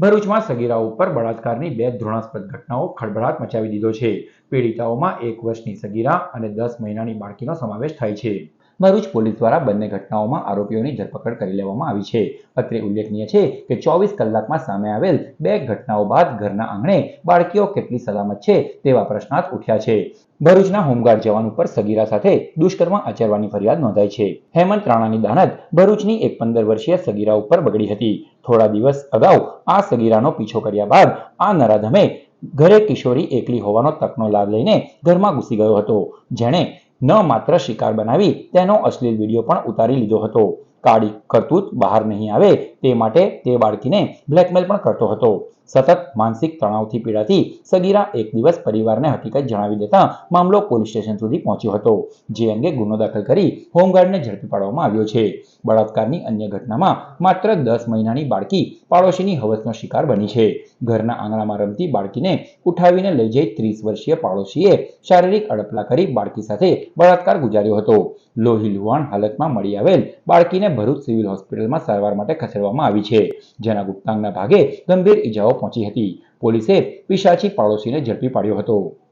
ભરૂચમાં સગીરા ઉપર બળાત્કારની બે ધૃણાસ્પદ ઘટનાઓ ખળભળાટ મચાવી દીધો છે. પીડિતાઓમાં એક વર્ષની સગીરા અને દસ મહિનાની બાળકીનો સમાવેશ થાય છે. ભરૂચ પોલીસ દ્વારા બંને ઘટનાઓમાં આરોપીઓની ધરપકડ કરી લેવામાં આવી છે. અત્રે ઉલ્લેખનીય છે કે ચોવીસ કલાકમાં સામે આવેલ બે ઘટનાઓ બાદ ઘરના આંગણે બાળકીઓ કેટલી સલામત છે તેવા પ્રશ્નાર્થ ઉઠ્યા છે. ભરૂચના હોમગાર્ડ જવાન ઉપર સગીરા સાથે દુષ્કર્મ આચરવાની ફરિયાદ નોંધાઈ છે. હેમંત રાણાની દાનત ભરૂચની એક પંદર વર્ષીય સગીરા ઉપર બગડી હતી. થોડા દિવસ અગાઉ આ સગીરાનો પીછો કર્યા બાદ આ નરાધમે ઘરે કિશોરી એકલી હોવાનો તકનો લાભ લઈને ઘરમાં ઘૂસી ગયો હતો. જેણે ન માત્ર શિકાર બનાવી, તેનો અશ્લીલ વીડિયો પણ ઉતારી લીધો હતો. કાળી કરતૂત બહાર નહીં આવે તે માટે તે બાળકીને બ્લેકમેલ પણ કરતો હતો. સતત માનસિક તણાવથી પીડાતી સગીરા એક દિવસ પરિવારને હકીકત જણાવી દેતા મામલો પોલીસ સ્ટેશન સુધી પહોંચ્યો હતો, જે અંગે ગુનો દાખલ કરી હોમગાર્ડને ઝડપી પાડવામાં આવ્યો છે. બળાત્કારની અન્ય ઘટનામાં માત્ર દસ મહિનાની બાળકી પાડોશીની હવસનો શિકાર બની છે. ઘરના આંગણામાં રમતી બાળકીને ઉઠાવીને લઈ જઈ ત્રીસ વર્ષીય પાડોશીએ શારીરિક અડપલા કરી બાળકી સાથે બળાત્કાર ગુજાર્યો હતો. લોહી લુહાણ હાલતમાં મળી આવેલ બાળકીને ભરૂચ સિવિલ હોસ્પિટલમાં સારવાર માટે ખસેડવામાં આવી છે. જેના ગુપ્તાંગના ભાગે ગંભીર ઈજાઓ પહોંચી હતી. પોલીસે પિશાચી પાડોશીને ઝડપી પાડ્યો હતો.